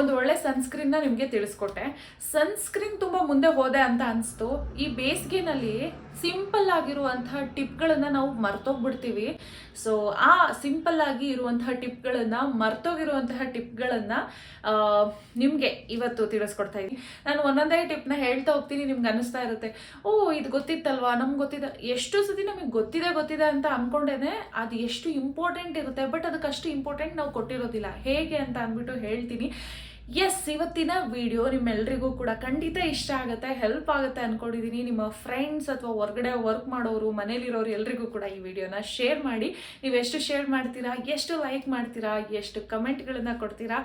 ಒಂದು ಒಳ್ಳೆ ಸನ್ಸ್ಕ್ರೀನ್ನ ನಿಮಗೆ ತಿಳಿಸ್ಕೊಟ್ಟೆ. ಸನ್ಸ್ಕ್ರೀನ್ ತುಂಬ ಮುಂದೆ ಹೋದೆ ಅಂತ ಅನಿಸ್ತು. ಈ ಬೇಸಿಗೆನಲ್ಲಿ ಸಿಂಪಲ್ ಆಗಿರುವಂತಹ ಟಿಪ್ಗಳನ್ನು ನಾವು ಮರ್ತೋಗ್ಬಿಡ್ತೀವಿ. ಸೊ ಆ ಸಿಂಪಲ್ ಆಗಿ ಇರುವಂತಹ ಟಿಪ್ಗಳನ್ನು, ಮರ್ತೋಗಿರುವಂತಹ ಟಿಪ್ಗಳನ್ನು ನಿಮಗೆ ಇವತ್ತು ತಿಳಿಸ್ಕೊಡ್ತಾ ಇದ್ದೀನಿ. ನಾನು ಒಂದೊಂದೇ ಟಿಪ್ನ ಹೇಳ್ತಾ ಹೋಗ್ತೀನಿ, ನಿಮ್ಗೆ ಅನಿಸ್ತಾ ಇರುತ್ತೆ. ಓ, ಇದು ಗೊತ್ತಿತ್ತಲ್ವಾ? ನಮ್ಗೆ ಗೊತ್ತಿದೆ. ಎಷ್ಟು ಸತಿ ನಮಗೆ ಗೊತ್ತಿದೆ ಗೊತ್ತಿದೆ ಅಂತ ಅನ್ಕೊಂಡೇನೆ ಅದು ಎಷ್ಟು ಇಂಪಾರ್ಟೆಂಟ್ ಇರುತ್ತೆ. ಬಟ್ ಅದಕ್ಕೆ ಅಷ್ಟು ಇಂಪಾರ್ಟೆಂಟ್ ನಾವು ಕೊಟ್ಟಿರೋದಿಲ್ಲ. ಹೇಗೆ ಅಂತ ಅಂದ್ಬಿಟ್ಟು ಹೇಳ್ತೀನಿ. ಎಸ್ ಇವತ್ತಿನ ವಿಡಿಯೋ ನಿಮ್ಮೆಲ್ಲರಿಗೂ ಕೂಡ ಖಂಡಿತ ಇಷ್ಟ ಆಗುತ್ತೆ ಹೆಲ್ಪ್ ಆಗುತ್ತೆ ಅಂದ್ಕೊಂಡಿದ್ದೀನಿ ನಿಮ್ಮ ಫ್ರೆಂಡ್ಸ್ ಅಥವಾ ಹೊರಗಡೆ ವರ್ಕ್ ಮಾಡೋರು, ಮನೇಲಿರೋರು ಎಲ್ರಿಗೂ ಕೂಡ ಈ ವಿಡಿಯೋನ ಶೇರ್ ಮಾಡಿ. ನೀವು ಎಷ್ಟು ಶೇರ್ ಮಾಡ್ತೀರಾ, ಎಷ್ಟು ಲೈಕ್ ಮಾಡ್ತೀರಾ, ಎಷ್ಟು ಕಮೆಂಟ್ಗಳನ್ನು ಕೊಡ್ತೀರಾ,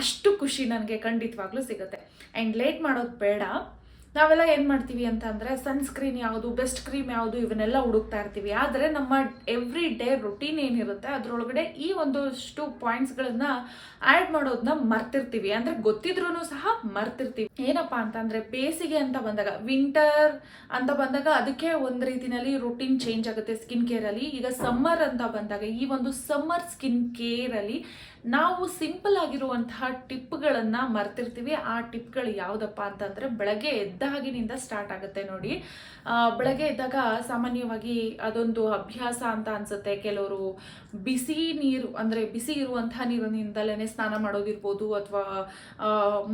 ಅಷ್ಟು ಖುಷಿ ನನಗೆ ಖಂಡಿತವಾಗ್ಲೂ ಸಿಗುತ್ತೆ. ಆ್ಯಂಡ್ ಲೇಟ್ ಮಾಡೋದು ಬೇಡ. ನಾವೆಲ್ಲ ಏನು ಮಾಡ್ತೀವಿ ಅಂತ ಅಂದರೆ ಸನ್ಸ್ಕ್ರೀನ್ ಯಾವುದು ಬೆಸ್ಟ್ ಕ್ರೀಮ್ ಯಾವುದು, ಇವನ್ನೆಲ್ಲ ಹುಡುಕ್ತಾ ಇರ್ತೀವಿ. ಆದರೆ ನಮ್ಮ ಎವ್ರಿ ಡೇ ರುಟೀನ್ ಏನಿರುತ್ತೆ, ಅದರೊಳಗಡೆ ಈ ಒಂದಷ್ಟು ಪಾಯಿಂಟ್ಸ್ಗಳನ್ನ ಆ್ಯಡ್ ಮಾಡೋದನ್ನ ಮರ್ತಿರ್ತೀವಿ. ಅಂದರೆ ಗೊತ್ತಿದ್ರೂ ಸಹ ಮರ್ತಿರ್ತೀವಿ. ಏನಪ್ಪಾ ಅಂತಂದರೆ ಬೇಸಿಗೆ ಅಂತ ಬಂದಾಗ ವಿಂಟರ್ ಅಂತ ಬಂದಾಗ ಅದಕ್ಕೆ ಒಂದು ರೀತಿನಲ್ಲಿ ರುಟೀನ್ ಚೇಂಜ್ ಆಗುತ್ತೆ ಸ್ಕಿನ್ ಕೇರಲ್ಲಿ ಈಗ ಸಮ್ಮರ್ ಅಂತ ಬಂದಾಗ ಈ ಒಂದು ಸಮ್ಮರ್ ಸ್ಕಿನ್ ಕೇರಲ್ಲಿ ನಾವು ಸಿಂಪಲ್ ಆಗಿರುವಂತಹ ಟಿಪ್ಗಳನ್ನು ಮರ್ತಿರ್ತೀವಿ. ಆ ಟಿಪ್ಗಳು ಯಾವುದಪ್ಪ ಅಂತಂದರೆ ಬೆಳಗ್ಗೆ ಎದ್ದಾಗಿನಿಂದ ಸ್ಟಾರ್ಟ್ ಆಗುತ್ತೆ ನೋಡಿ. ಬೆಳಗ್ಗೆ ಎದ್ದಾಗ ಸಾಮಾನ್ಯವಾಗಿ ಅದೊಂದು ಅಭ್ಯಾಸ ಅಂತ ಅನ್ಸುತ್ತೆ. ಕೆಲವರು ಬಿಸಿ ನೀರು, ಅಂದರೆ ಬಿಸಿ ಇರುವಂತಹ ನೀರಿನಿಂದಲೇ ಸ್ನಾನ ಮಾಡೋದಿರ್ಬೋದು ಅಥವಾ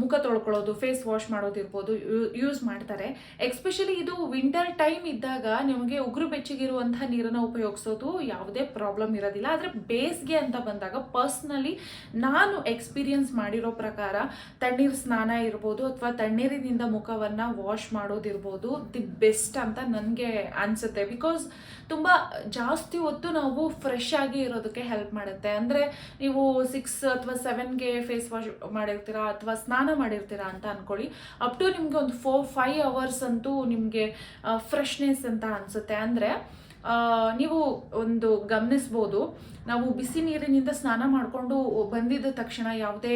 ಮುಖ ತೊಳ್ಕೊಳ್ಳೋದು, ಫೇಸ್ ವಾಶ್ ಮಾಡೋದಿರ್ಬೋದು ಯೂಸ್ ಮಾಡ್ತಾರೆ. ಎಕ್ಸ್ಪೆಷಲಿ ಇದು ವಿಂಟರ್ ಟೈಮ್ ಇದ್ದಾಗ ನಿಮಗೆ ಉಗುರು ಬೆಚ್ಚಗಿರುವಂತಹ ನೀರನ್ನು ಉಪಯೋಗಿಸೋದು ಯಾವುದೇ ಪ್ರಾಬ್ಲಮ್ ಇರೋದಿಲ್ಲ. ಆದರೆ ಬೇಸಿಗೆ ಅಂತ ಬಂದಾಗ ಪರ್ಸ್ನಲಿ ನಾನು ಎಕ್ಸ್ಪೀರಿಯನ್ಸ್ ಮಾಡಿರೋ ಪ್ರಕಾರ ತಣ್ಣೀರು ಸ್ನಾನ ಇರ್ಬೋದು ಅಥವಾ ತಣ್ಣೀರಿನಿಂದ ಮುಖವನ್ನು ವಾಶ್ ಮಾಡೋದಿರ್ಬೋದು ದಿ ಬೆಸ್ಟ್ ಅಂತ ನನಗೆ ಅನಿಸುತ್ತೆ. ಬಿಕಾಸ್ ತುಂಬ ಜಾಸ್ತಿ ಹೊತ್ತು ನಾವು ಫ್ರೆಶ್ ಆಗಿ ಇರೋದಕ್ಕೆ ಹೆಲ್ಪ್ ಮಾಡುತ್ತೆ. ಅಂದರೆ ನೀವು ಸಿಕ್ಸ್ ಅಥವಾ ಸೆವೆನ್ಗೆ ಫೇಸ್ ವಾಶ್ ಮಾಡಿರ್ತೀರಾ ಅಥವಾ ಸ್ನಾನ ಮಾಡಿರ್ತೀರಾ ಅಂತ ಅನ್ಕೊಳ್ಳಿ. ಅಪ್ ಟು ನಿಮಗೆ ಒಂದು ಫೋರ್ ಫೈವ್ ಅವರ್ಸ್ ಅಂತೂ ನಿಮಗೆ ಫ್ರೆಶ್ನೆಸ್ ಅಂತ ಅನಿಸುತ್ತೆ. ಅಂದರೆ ನೀವು ಒಂದು ಗಮನಿಸ್ಬೋದು. ನಾವು ಬಿಸಿ ನೀರಿನಿಂದ ಸ್ನಾನ ಮಾಡಿಕೊಂಡು ಬಂದಿದ್ದ ತಕ್ಷಣ ಯಾವುದೇ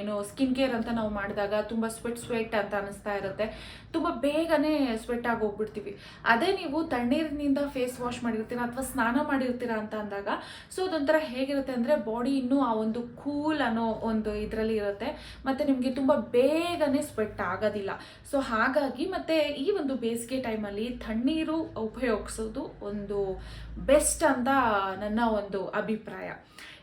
ಏನು ಸ್ಕಿನ್ ಕೇರ್ ಅಂತ ನಾವು ಮಾಡಿದಾಗ ತುಂಬ ಸ್ವೆಟ್ ಸ್ವೆಟ್ ಅಂತ ಅನಿಸ್ತಾ ಇರುತ್ತೆ. ತುಂಬ ಬೇಗನೆ ಸ್ವೆಟ್ ಆಗಿ ಅದೇ ನೀವು ತಣ್ಣೀರಿನಿಂದ ಫೇಸ್ ವಾಶ್ ಮಾಡಿರ್ತೀರಾ ಅಥವಾ ಸ್ನಾನ ಮಾಡಿರ್ತೀರಾ ಅಂತ ಅಂದಾಗ ಸೊ ಅದೊಂಥರ ಹೇಗಿರುತ್ತೆ ಅಂದರೆ ಬಾಡಿ ಇನ್ನೂ ಆ ಒಂದು ಕೂಲ್ ಅನ್ನೋ ಒಂದು ಇದರಲ್ಲಿ ಇರುತ್ತೆ. ಮತ್ತು ನಿಮಗೆ ತುಂಬ ಬೇಗನೆ ಸ್ವೆಟ್ ಆಗೋದಿಲ್ಲ. ಸೊ ಹಾಗಾಗಿ ಮತ್ತು ಈ ಒಂದು ಬೇಸಿಗೆ ಟೈಮಲ್ಲಿ ತಣ್ಣೀರು ಉಪಯೋಗಿಸೋದು ಒಂದು ಬೆಸ್ಟ್ ಅಂತ ನನ್ನ ಒಂದು Abipraya.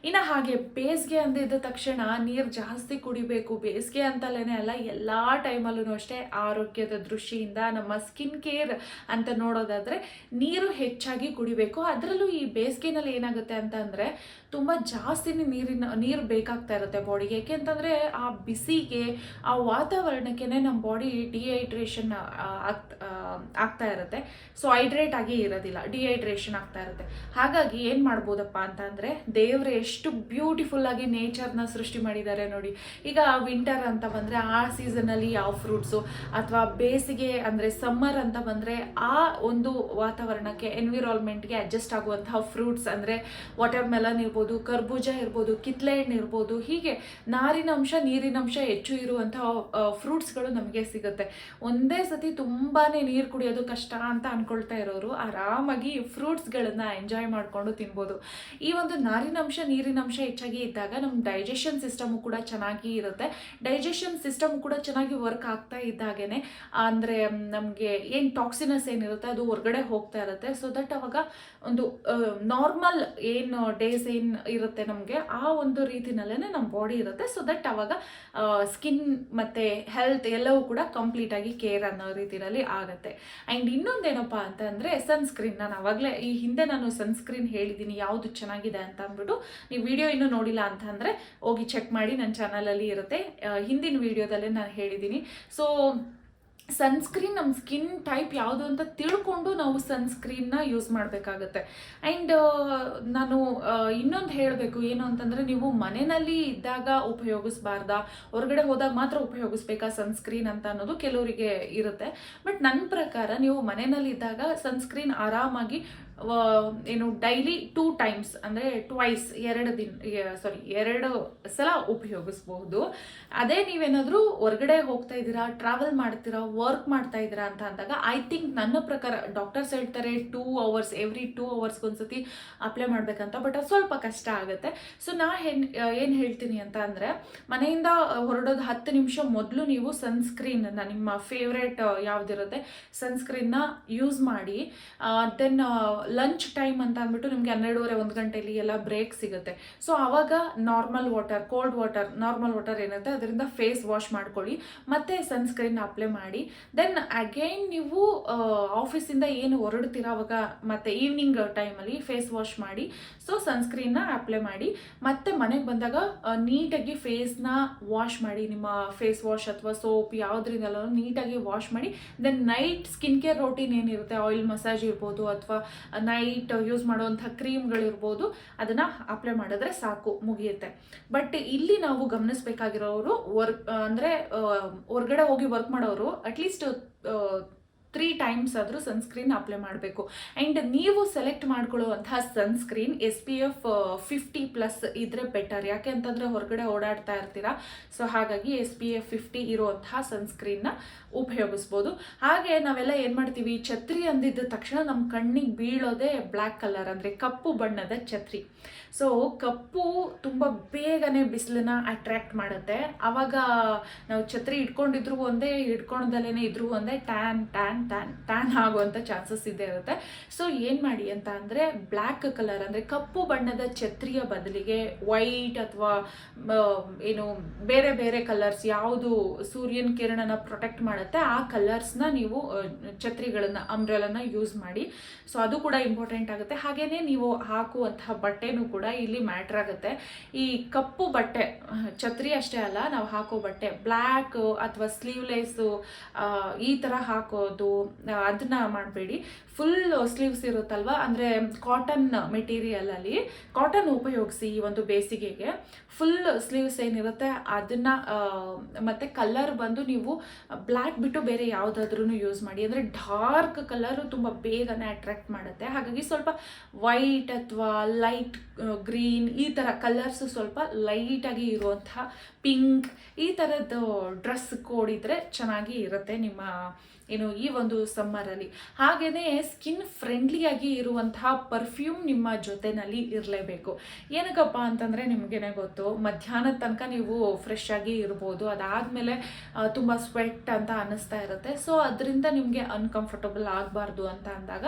ಇನ್ನು ಹಾಗೆ ಬೇಸಿಗೆ ಅಂದಿದ್ದ ತಕ್ಷಣ ನೀರು ಜಾಸ್ತಿ ಕುಡಿಬೇಕು. ಬೇಸಿಗೆ ಅಂತಲೇ ಅಲ್ಲ, ಎಲ್ಲ ಟೈಮಲ್ಲೂ ಅಷ್ಟೇ ಆರೋಗ್ಯದ ದೃಷ್ಟಿಯಿಂದ ನಮ್ಮ ಸ್ಕಿನ್ ಕೇರ್ ಅಂತ ನೋಡೋದಾದರೆ ನೀರು ಹೆಚ್ಚಾಗಿ ಕುಡಿಬೇಕು. ಅದರಲ್ಲೂ ಈ ಬೇಸಿಗೆನಲ್ಲಿ ಏನಾಗುತ್ತೆ ಅಂತ ಅಂದರೆ ತುಂಬ ಜಾಸ್ತಿನೇ ನೀರಿನ, ನೀರು ಬೇಕಾಗ್ತಾ ಇರುತ್ತೆ ಬಾಡಿಗೆ ಏಕೆಂತಂದರೆ ಆ ಬಿಸಿಗೆ, ಆ ವಾತಾವರಣಕ್ಕೆ ನಮ್ಮ ಬಾಡಿ ಡಿಹೈಡ್ರೇಷನ್ ಆಗ್ತಾ ಇರುತ್ತೆ. ಸೊ ಹೈಡ್ರೇಟ್ ಆಗಿ ಇರೋದಿಲ್ಲ ಡಿಹೈಡ್ರೇಷನ್ ಆಗ್ತಾ ಇರುತ್ತೆ. ಹಾಗಾಗಿ ಏನು ಮಾಡ್ಬೋದಪ್ಪ ಅಂತ ಅಂದರೆ ಎಷ್ಟು ಬ್ಯೂಟಿಫುಲ್ ಆಗಿ ನೇಚರ್ನ ಸೃಷ್ಟಿ ಮಾಡಿದ್ದಾರೆ ನೋಡಿ. ಈಗ ವಿಂಟರ್ ಅಂತ ಬಂದರೆ ಆ ಸೀಸನಲ್ಲಿ ಯಾವ ಫ್ರೂಟ್ಸು ಅಥವಾ ಬೇಸಿಗೆ ಅಂದರೆ ಸಮ್ಮರ್ ಅಂತ ಬಂದರೆ ಆ ಒಂದು ವಾತಾವರಣಕ್ಕೆ ಎನ್ವಿರಾನ್ಮೆಂಟ್ಗೆ ಅಡ್ಜಸ್ಟ್ ಆಗುವಂತಹ ಫ್ರೂಟ್ಸ್ ಅಂದರೆ ವಾಟರ್ ಮೆಲನ್ ಇರ್ಬೋದು, ಕರ್ಬೂಜ ಇರ್ಬೋದು ಕಿತ್ಲೆ ಹಣ್ಣು ಇರ್ಬೋದು, ಹೀಗೆ ನಾರಿನಂಶ, ನೀರಿನಂಶ ಹೆಚ್ಚು ಇರುವಂತಹ ಫ್ರೂಟ್ಸ್ಗಳು ನಮಗೆ ಸಿಗುತ್ತೆ. ಒಂದೇ ಸತಿ ತುಂಬಾ ನೀರು ಕುಡಿಯೋದು ಕಷ್ಟ ಅಂತ ಅನ್ಕೊಳ್ತಾ ಇರೋರು ಆರಾಮಾಗಿ ಫ್ರೂಟ್ಸ್ಗಳನ್ನು ಎಂಜಾಯ್ ಮಾಡಿಕೊಂಡು ತಿನ್ಬೋದು. ಈ ಒಂದು ನಾರಿನಂಶ ನೀರಿನಂಶ ಹೆಚ್ಚಾಗಿ ಇದ್ದಾಗ ನಮ್ಮ ಡೈಜೆಷನ್ ಸಿಸ್ಟಮು ಕೂಡ ಚೆನ್ನಾಗಿ ಇರುತ್ತೆ. ಡೈಜೆಷನ್ ಸಿಸ್ಟಮ್ ಕೂಡ ಚೆನ್ನಾಗಿ ವರ್ಕ್ ಆಗ್ತಾ ಇದ್ದಾಗೇನೆ ಅಂದರೆ ನಮಗೆ ಏನು ಟಾಕ್ಸಿನಸ್ ಏನಿರುತ್ತೆ ಅದು ಹೊರಗಡೆ ಹೋಗ್ತಾ ಇರುತ್ತೆ. ಸೊ ದಟ್ ಅವಾಗ ಒಂದು ನಾರ್ಮಲ್ ಏನು ಡೇಸ್ ಏನು ಇರುತ್ತೆ ನಮಗೆ, ಆ ಒಂದು ರೀತಿನಲ್ಲೇ ನಮ್ಮ ಬಾಡಿ ಇರುತ್ತೆ. ಸೊ ದಟ್ ಅವಾಗ ಸ್ಕಿನ್ ಮತ್ತು ಹೆಲ್ತ್ ಎಲ್ಲವೂ ಕೂಡ ಕಂಪ್ಲೀಟಾಗಿ ಕೇರ್ ಅನ್ನೋ ರೀತಿಯಲ್ಲಿ ಆಗುತ್ತೆ. ಆ್ಯಂಡ್ ಇನ್ನೊಂದೇನಪ್ಪ ಅಂತಂದರೆ ಸನ್ಸ್ಕ್ರೀನ್ ನಾನು ಆವಾಗಲೇ ಈ ಹಿಂದೆ ನಾನು ಸನ್ಸ್ಕ್ರೀನ್ ಹೇಳಿದ್ದೀನಿ, ಯಾವುದು ಚೆನ್ನಾಗಿದೆ ಅಂತ ಅಂದ್ಬಿಟ್ಟು ನೀವು ವಿಡಿಯೋ ಇನ್ನೂ ನೋಡಿಲ್ಲ ಅಂತ ಅಂದರೆ ಹೋಗಿ ಚೆಕ್ ಮಾಡಿ ನನ್ನ ಚಾನಲಲ್ಲಿ ಇರುತ್ತೆ. ಹಿಂದಿನ ವಿಡಿಯೋದಲ್ಲೇ ನಾನು ಹೇಳಿದ್ದೀನಿ ಸೊ ಸನ್ಸ್ಕ್ರೀನ್ ನಮ್ಮ ಸ್ಕಿನ್ ಟೈಪ್ ಯಾವುದು ಅಂತ ತಿಳ್ಕೊಂಡು ನಾವು ಸನ್ಸ್ಕ್ರೀನ್ನ ಯೂಸ್ ಮಾಡಬೇಕಾಗತ್ತೆ. ಆ್ಯಂಡ್ ನಾನು ಇನ್ನೊಂದು ಹೇಳಬೇಕು ಏನು ಅಂತಂದರೆ ನೀವು ಮನೆಯಲ್ಲಿ ಇದ್ದಾಗ ಉಪಯೋಗಿಸ್ಬಾರ್ದಾ? ಹೊರಗಡೆ ಹೋದಾಗ ಮಾತ್ರ ಉಪಯೋಗಿಸ್ಬೇಕಾ ಸನ್ಸ್ಕ್ರೀನ್ ಅಂತ ಅನ್ನೋದು ಕೆಲವರಿಗೆ ಇರುತ್ತೆ. ಬಟ್ ನನ್ನ ಪ್ರಕಾರ ನೀವು ಮನೆಯಲ್ಲಿ ಇದ್ದಾಗ ಸನ್ಸ್ಕ್ರೀನ್ ಆರಾಮಾಗಿ ಏನು ಡೈಲಿ ಟೂ ಟೈಮ್ಸ್ ಅಂದರೆ ಟ್ವೈಸ್ ಎರಡು ದಿನ ಸಾರಿ ಎರಡು ಸಲ ಉಪಯೋಗಿಸ್ಬಹುದು. ಅದೇ ನೀವೇನಾದರೂ ಹೊರಗಡೆ ಹೋಗ್ತಾ ಇದ್ದೀರಾ ಟ್ರಾವೆಲ್ ಮಾಡ್ತೀರಾ ವರ್ಕ್ ಮಾಡ್ತಾ ಇದ್ದೀರಾ ಅಂತ ಅಂದಾಗ ಐ ಥಿಂಕ್ ನನ್ನ ಪ್ರಕಾರ ಡಾಕ್ಟರ್ಸ್ ಹೇಳ್ತಾರೆ ಟೂ ಅವರ್ಸ್ ಎವ್ರಿ ಟೂ ಅವರ್ಸ್ಗೆ ಒಂದ್ಸತಿ ಅಪ್ಲೈ ಮಾಡಬೇಕಂತ ಬಟ್ ಅದು ಸ್ವಲ್ಪ ಕಷ್ಟ ಆಗುತ್ತೆ. ಸೊ ನಾ ಏನು ಹೇಳ್ತೀನಿ ಅಂತ ಅಂದರೆ, ಮನೆಯಿಂದ ಹೊರಡೋದು ಹತ್ತು ನಿಮಿಷ ಮೊದಲು ನೀವು ಸನ್ಸ್ಕ್ರೀನನ್ನು ನಿಮ್ಮ ಫೇವ್ರೇಟ್ ಯಾವುದಿರುತ್ತೆ ಸನ್ಸ್ಕ್ರೀನ್ನ ಯೂಸ್ ಮಾಡಿ ದೆನ್ ಲಂಚ್ ಟೈಮ್ ಅಂತ ಅಂದ್ಬಿಟ್ಟು ನಿಮಗೆ ಹನ್ನೆರಡೂವರೆ, ಒಂದು ಗಂಟೆಯಲ್ಲಿ ಎಲ್ಲ ಬ್ರೇಕ್ ಸಿಗುತ್ತೆ. ಸೊ ಆವಾಗ normal water cold water normal water ಏನಿರುತ್ತೆ, ಅದರಿಂದ ಫೇಸ್ ವಾಶ್ ಮಾಡ್ಕೊಳ್ಳಿ. ಮತ್ತೆ ಸನ್ಸ್ಕ್ರೀನ್ ಅಪ್ಲೈ ಮಾಡಿ. ದೆನ್ ಅಗೈನ್ ನೀವು ಆಫೀಸಿಂದ ಏನು ಹೊರಡ್ತೀರ ಅವಾಗ, ಮತ್ತೆ ಈವ್ನಿಂಗ್ ಟೈಮಲ್ಲಿ ಫೇಸ್ ವಾಶ್ ಮಾಡಿ. ಸೊ ಸನ್ಸ್ಕ್ರೀನ್ನ ಅಪ್ಲೈ ಮಾಡಿ. ಮತ್ತೆ ಮನೆಗೆ ಬಂದಾಗ ನೀಟಾಗಿ ಫೇಸ್ನ ವಾಶ್ ಮಾಡಿ. ನಿಮ್ಮ ಫೇಸ್ ವಾಶ್ ಅಥವಾ ಸೋಪ್ ಯಾವುದ್ರಿಂದಲ್ಲ ನೀಟಾಗಿ ವಾಶ್ ಮಾಡಿ. Then night skin care routine ಏನಿರುತ್ತೆ ಆಯಿಲ್ ಮಸಾಜ್ ಇರ್ಬೋದು ಅಥವಾ ನೈಟ್ ಯೂಸ್ ಮಾಡುವಂಥ ಕ್ರೀಮ್ಗಳಿರ್ಬೋದು, ಅದನ್ನು ಅಪ್ಲೈ ಮಾಡಿದ್ರೆ ಸಾಕು, ಮುಗಿಯುತ್ತೆ. ಬಟ್ ಇಲ್ಲಿ ನಾವು ಗಮನಿಸಬೇಕಾಗಿರೋರು ವರ್ಕ್ ಅಂದರೆ ಹೊರ್ಗಡೆ ಹೋಗಿ ವರ್ಕ್ ಮಾಡೋರು ಅಟ್ಲೀಸ್ಟ್ ತ್ರೀ ಟೈಮ್ಸ್ ಆದರೂ ಸನ್ಸ್ಕ್ರೀನ್ ಅಪ್ಲೈ ಮಾಡಬೇಕು. ಆ್ಯಂಡ್ ನೀವು select ಮಾಡ್ಕೊಳ್ಳುವಂತಹ sunscreen S P F fifty plus ಇದ್ರೆ ಬೆಟರ್ ಯಾಕೆ ಅಂತಂದರೆ ಹೊರಗಡೆ ಓಡಾಡ್ತಾ ಇರ್ತೀರಾ? ಸೊ ಹಾಗಾಗಿ ಎಸ್ ಪಿ ಎಫ್ ಫಿಫ್ಟಿ ಇರುವಂತಹ ಸನ್ಸ್ಕ್ರೀನ್ನ ಉಪಯೋಗಿಸ್ಬೋದು. ಹಾಗೆ ನಾವೆಲ್ಲ ಏನು ಮಾಡ್ತೀವಿ? ಛತ್ರಿ ಅಂದಿದ್ದ ತಕ್ಷಣ ನಮ್ಮ ಕಣ್ಣಿಗೆ ಬೀಳೋದೇ ಬ್ಲ್ಯಾಕ್ ಕಲರ್ ಅಂದರೆ ಕಪ್ಪು ಬಣ್ಣದ ಛತ್ರಿ. ಸೊ ಕಪ್ಪು ತುಂಬ ಬೇಗನೆ ಬಿಸಿಲನ್ನ ಅಟ್ರ್ಯಾಕ್ಟ್ ಮಾಡುತ್ತೆ. ಆವಾಗ ನಾವು ಛತ್ರಿ ಇಟ್ಕೊಂಡಿದ್ರು ಒಂದೇ ಇಟ್ಕೊಂಡದಲ್ಲೇ ಇದ್ರೂ ಒಂದೇ ಟ್ಯಾನ್ ಟ್ಯಾನ್ ಟ್ಯಾನ್ ಟ್ಯಾನ್ ಆಗುವಂಥ ಚಾನ್ಸಸ್ ಇದ್ದೇ ಇರುತ್ತೆ. ಸೊ ಏನು ಮಾಡಿ ಅಂತ ಅಂದರೆ ಬ್ಲ್ಯಾಕ್ ಕಲರ್ ಅಂದರೆ ಕಪ್ಪು ಬಣ್ಣದ ಛತ್ರಿಯ ಬದಲಿಗೆ ವೈಟ್ ಅಥವಾ ಏನು ಬೇರೆ ಬೇರೆ ಕಲರ್ಸ್ ಯಾವುದು ಸೂರ್ಯನ ಕಿರಣನ ಪ್ರೊಟೆಕ್ಟ್ ಮಾಡುತ್ತೆ, ಆ ಕಲರ್ಸ್ನ ನೀವು ಛತ್ರಿಗಳನ್ನು ಅಂಬ್ರೆಲನ್ನು ಯೂಸ್ ಮಾಡಿ. ಸೊ ಅದು ಕೂಡ ಇಂಪಾರ್ಟೆಂಟ್ ಆಗುತ್ತೆ. ಹಾಗೆಯೇ ನೀವು ಹಾಕುವಂತಹ ಬಟ್ಟೆನೂ ಕೂಡ ಇಲ್ಲಿ ಮ್ಯಾಟ್ರ್ ಆಗುತ್ತೆ. ಈ ಕಪ್ಪು ಬಟ್ಟೆ ಛತ್ರಿ ಅಷ್ಟೇ ಅಲ್ಲ, ನಾವು ಹಾಕೋ ಬಟ್ಟೆ ಬ್ಲ್ಯಾಕ್ ಅಥವಾ ಸ್ಲೀವ್ಲೆಸ್ಸು ಈ ಥರ ಹಾಕೋದು ಅದನ್ನ ಮಾಡಬೇಡಿ. ಫುಲ್ ಸ್ಲೀವ್ಸ್ ಇರುತ್ತಲ್ವ? ಅಂದರೆ ಕಾಟನ್ ಮೆಟೀರಿಯಲಲ್ಲಿ ಕಾಟನ್ ಉಪಯೋಗಿಸಿ ಈ ಒಂದು ಬೇಸಿಗೆಗೆ. ಫುಲ್ ಸ್ಲೀವ್ಸ್ ಏನಿರುತ್ತೆ ಅದನ್ನು ಮತ್ತು ಕಲರ್ ಬಂದು ನೀವು ಬ್ಲ್ಯಾಕ್ ಬಿಟ್ಟು ಬೇರೆ ಯಾವುದಾದ್ರೂ ಯೂಸ್ ಮಾಡಿ. ಅಂದರೆ ಡಾರ್ಕ್ ಕಲರು ತುಂಬ ಬೇಗನೆ ಅಟ್ರಾಕ್ಟ್ ಮಾಡುತ್ತೆ. ಹಾಗಾಗಿ ಸ್ವಲ್ಪ ವೈಟ್ ಅಥವಾ ಲೈಟ್ ಗ್ರೀನ್ ಈ ಥರ ಕಲರ್ಸ್ ಸ್ವಲ್ಪ ಲೈಟಾಗಿ ಇರುವಂತಹ ಪಿಂಕ್ ಈ ಥರದ್ದು ಡ್ರೆಸ್ ಕೋಡಿದ್ರೆ ಚೆನ್ನಾಗಿ ಇರುತ್ತೆ ನಿಮ್ಮ, ಏನು ಈ ಒಂದು ಸಮ್ಮರಲ್ಲಿ ಹಾಗೆಯೇ ಸ್ಕಿನ್ ಫ್ರೆಂಡ್ಲಿಯಾಗಿ ಇರುವಂತಹ ಪರ್ಫ್ಯೂಮ್ ನಿಮ್ಮ ಜೊತೆನಲ್ಲಿ ಇರಲೇಬೇಕು. ಏನಕ್ಕಪ್ಪ ಅಂತಂದರೆ ನಿಮಗೇನೆ ಗೊತ್ತು ಮಧ್ಯಾಹ್ನದ ತನಕ ನೀವು ಫ್ರೆಶ್ ಆಗಿ ಇರ್ಬೋದು. ಅದಾದಮೇಲೆ ತುಂಬ ಸ್ವೆಟ್ ಅಂತ ಅನ್ನಿಸ್ತಾ ಇರುತ್ತೆ. ಸೊ ಅದರಿಂದ ನಿಮಗೆ ಅನ್ಕಂಫರ್ಟಬಲ್ ಆಗಬಾರ್ದು ಅಂತ ಅಂದಾಗ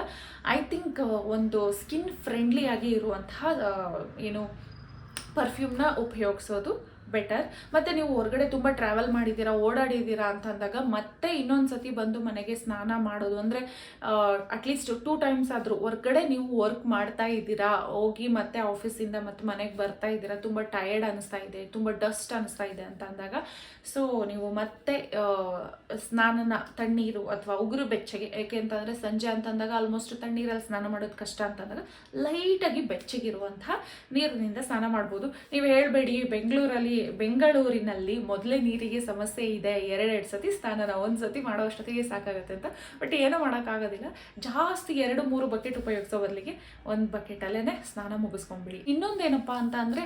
ಐ ಥಿಂಕ್ ಒಂದು ಸ್ಕಿನ್ ಫ್ರೆಂಡ್ಲಿಯಾಗಿ ಇರುವಂತಹ ಏನು ಪರ್ಫ್ಯೂಮ್ನ ಉಪಯೋಗಿಸೋದು ಬೆಟರ್ ಮತ್ತು ನೀವು ಹೊರಗಡೆ ತುಂಬ ಟ್ರಾವೆಲ್ ಮಾಡಿದ್ದೀರಾ, ಓಡಾಡಿದ್ದೀರಾ ಅಂತ ಅಂದಾಗ ಮತ್ತೆ ಇನ್ನೊಂದು ಸತಿ ಬಂದು ಮನೆಗೆ ಸ್ನಾನ ಮಾಡೋದು. ಅಂದರೆ ಅಟ್ಲೀಸ್ಟ್ ಟೂ ಟೈಮ್ಸ್ ಆದರೂ ಹೊರಗಡೆ ನೀವು ವರ್ಕ್ ಮಾಡ್ತಾ ಇದ್ದೀರಾ, ಹೋಗಿ ಮತ್ತೆ ಆಫೀಸಿಂದ ಮತ್ತೆ ಮನೆಗೆ ಬರ್ತಾ ಇದ್ದೀರಾ, ತುಂಬ ಟಯರ್ಡ್ ಅನಿಸ್ತಾ ಇದೆ, ತುಂಬ ಡಸ್ಟ್ ಅನಿಸ್ತಾ ಇದೆ ಅಂತ ಅಂದಾಗ ಸೊ ನೀವು ಮತ್ತೆ ಸ್ನಾನನ ತಣ್ಣೀರು ಅಥವಾ ಉಗುರು ಬೆಚ್ಚಗೆ ಯಾಕೆ ಅಂತಂದರೆ ಸಂಜೆ ಅಂತಂದಾಗ ಆಲ್ಮೋಸ್ಟ್ ತಣ್ಣೀರಲ್ಲಿ ಸ್ನಾನ ಮಾಡೋದು ಕಷ್ಟ ಅಂತಂದಾಗ ಲೈಟಾಗಿ ಬೆಚ್ಚಗಿರುವಂತಹ ನೀರಿನಿಂದ ಸ್ನಾನ ಮಾಡ್ಬೋದು. ನೀವು ಹೇಳಬೇಡಿ, ಬೆಂಗಳೂರಲ್ಲಿ ಬೆಂಗಳೂರಿನಲ್ಲಿ ಮೊದಲೇ ನೀರಿಗೆ ಸಮಸ್ಯೆ ಇದೆ, ಎರಡೆರಡು ಸತಿ ಸ್ನಾನನ ಒಂದು ಸತಿ ಮಾಡೋ ಅಷ್ಟೊತ್ತಿಗೆ ಸಾಕಾಗುತ್ತೆ ಅಂತ. ಬಟ್ ಏನೂ ಮಾಡೋಕ್ಕಾಗೋದಿಲ್ಲ. ಜಾಸ್ತಿ ಎರಡು, ಮೂರು ಬಕೆಟ್ ಉಪಯೋಗಿಸೋ ಬದಲಿಗೆ ಒಂದು ಬಕೆಟಲ್ಲೇ ಸ್ನಾನ ಮುಗಿಸ್ಕೊಂಡ್ಬಿಡಿ ಇನ್ನೊಂದೇನಪ್ಪ ಅಂತ ಅಂದರೆ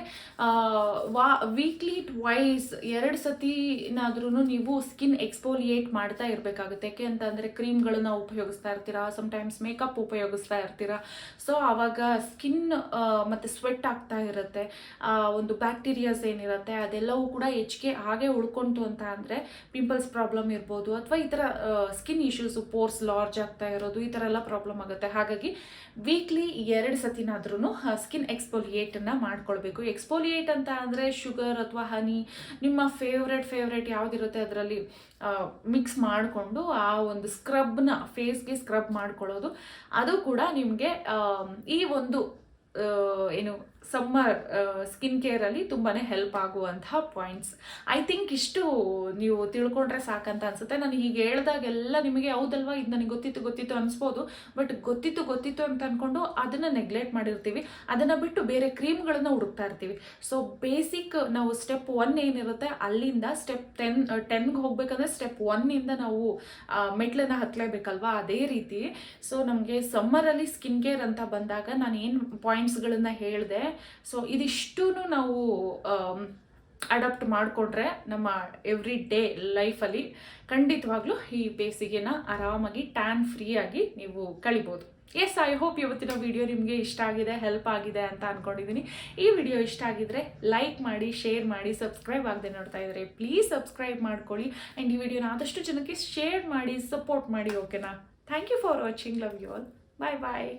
ವಾ ವೀಕ್ಲಿ ಟ್ವೈಸ್ ಎರಡು ಸತಿನಾದ್ರೂ ನೀವು ಸ್ಕಿನ್ ಎಕ್ಸ್ಪೋಲಿಯೇಟ್ ಮಾಡ್ತಾ ಇರಬೇಕಾಗುತ್ತೆ. ಯಾಕೆ ಅಂತ ಅಂದರೆ, ಕ್ರೀಮ್ಗಳನ್ನ ಉಪಯೋಗಿಸ್ತಾ ಇರ್ತೀರಾ ಸಮ್ಟೈಮ್ಸ್ ಮೇಕಪ್ ಉಪಯೋಗಿಸ್ತಾ ಇರ್ತೀರಾ. ಸೊ ಆವಾಗ ಸ್ಕಿನ್ ಮತ್ತು ಸ್ವೆಟ್ ಆಗ್ತಾ ಇರುತ್ತೆ. ಒಂದು ಬ್ಯಾಕ್ಟೀರಿಯಾಸ್ ಏನಿರುತ್ತೆ ಅದೆಲ್ಲವೂ ಕೂಡ ಹೆಚ್ಚಿಗೆ ಹಾಗೆ ಉಳ್ಕೊಂತು ಅಂತ ಅಂದರೆ ಪಿಂಪಲ್ಸ್ ಪ್ರಾಬ್ಲಮ್ ಇರ್ಬೋದು ಅಥವಾ ಈ ಥರ ಸ್ಕಿನ್ ಇಶ್ಯೂಸು ಪೋರ್ಸ್ ಲಾರ್ಜ್ ಆಗ್ತಾ ಇರೋದು, ಈ ಥರ ಎಲ್ಲ ಪ್ರಾಬ್ಲಮ್ ಆಗುತ್ತೆ. ಹಾಗಾಗಿ ವೀಕ್ಲಿ ಎರಡು ಸತಿನಾದ್ರೂ ಸ್ಕಿನ್ ಎಕ್ಸ್ಪೋಲಿಯೇಟನ್ನು ಮಾಡ್ಕೊಳ್ಬೇಕು. ಎಕ್ಸ್ಪೋಲಿಯೇಟ್ ಅಂತ ಅಂದರೆ ಶುಗರ್ ಅಥವಾ ಹನಿ ನಿಮ್ಮ ಫೇವ್ರೆಟ್ ಫೇವ್ರೇಟ್ ಯಾವುದಿರುತ್ತೆ ಅದರಲ್ಲಿ ಮಿಕ್ಸ್ ಮಾಡಿಕೊಂಡು ಆ ಒಂದು ಸ್ಕ್ರಬ್ನ ಫೇಸ್ಗೆ ಸ್ಕ್ರಬ್ ಮಾಡ್ಕೊಳ್ಳೋದು. ಅದು ಕೂಡ ನಿಮಗೆ ಈ ಒಂದು ಏನು ಸಮ್ಮರ್ ಸ್ಕಿನ್ ಕೇರಲ್ಲಿ ತುಂಬಾ ಹೆಲ್ಪ್ ಆಗುವಂತಹ ಪಾಯಿಂಟ್ಸ್ ಐ ಥಿಂಕ್ ಇಷ್ಟು ನೀವು ತಿಳ್ಕೊಂಡ್ರೆ ಸಾಕಂತ ಅನ್ಸುತ್ತೆ. ನಾನು ಹೀಗೆ ಹೇಳ್ದಾಗೆಲ್ಲ ನಿಮಗೆ ಹೌದಲ್ವಾ? ಇದು ನನಗೆ ಗೊತ್ತಿತ್ತು ಗೊತ್ತಿತ್ತು ಅನ್ಸ್ಬೋದು. ಬಟ್ ಗೊತ್ತಿತ್ತು ಗೊತ್ತಿತ್ತು ಅಂತ ಅಂದ್ಕೊಂಡು ಅದನ್ನು ನೆಗ್ಲೆಕ್ಟ್ ಮಾಡಿರ್ತೀವಿ. ಅದನ್ನು ಬಿಟ್ಟು ಬೇರೆ ಕ್ರೀಮ್ಗಳನ್ನು ಹುಡುಕ್ತಾ ಇರ್ತೀವಿ. ಸೊ ಬೇಸಿಕ್ ನಾವು ಸ್ಟೆಪ್ ಒನ್ ಏನಿರುತ್ತೆ, ಅಲ್ಲಿಂದ ಸ್ಟೆಪ್ ಟೆನ್ ಟೆನ್ಗೆ ಹೋಗ್ಬೇಕಂದ್ರೆ ಸ್ಟೆಪ್ ಒನ್ನಿಂದ ನಾವು ಮೆಟ್ಲನ್ನು ಹತ್ತಲೇಬೇಕಲ್ವಾ ಅದೇ ರೀತಿ. ಸೊ ನಮಗೆ ಸಮ್ಮರಲ್ಲಿ ಸ್ಕಿನ್ ಕೇರ್ ಅಂತ ಬಂದಾಗ ನಾನು ಏನು ಪಾಯಿಂಟ್ಸ್ಗಳನ್ನು ಹೇಳಿದೆ ಸೊ ಇದಿಷ್ಟೂ ನಾವು ಅಡಾಪ್ಟ್ ಮಾಡಿಕೊಂಡ್ರೆ ನಮ್ಮ ಎವ್ರಿ ಡೇ ಲೈಫಲ್ಲಿ ಖಂಡಿತವಾಗ್ಲೂ ಈ ಬೇಸಿಗೆನ ಆರಾಮಾಗಿ ಟ್ಯಾನ್ ಫ್ರೀಯಾಗಿ ನೀವು ಕಳಿಬೋದು. ಎಸ್ ಐ ಹೋಪ್ ಇವತ್ತಿನ ವಿಡಿಯೋ ನಿಮಗೆ ಇಷ್ಟ ಆಗಿದೆ ಹೆಲ್ಪ್ ಆಗಿದೆ ಅಂತ ಅಂದ್ಕೊಂಡಿದ್ದೀನಿ ಈ ವಿಡಿಯೋ ಇಷ್ಟ ಆಗಿದ್ರೆ ಲೈಕ್ ಮಾಡಿ ಶೇರ್ ಮಾಡಿ ಸಬ್ಸ್ಕ್ರೈಬ್ ಆಗದೆ ನೋಡ್ತಾ ಇದ್ರೆ ಪ್ಲೀಸ್ ಸಬ್ಸ್ಕ್ರೈಬ್ ಮಾಡ್ಕೊಳ್ಳಿ. ಆ್ಯಂಡ್ ಈ ವಿಡಿಯೋನ ಆದಷ್ಟು ಜನಕ್ಕೆ ಶೇರ್ ಮಾಡಿ ಸಪೋರ್ಟ್ ಮಾಡಿ ಓಕೆನಾ thank you for watching love you all bye bye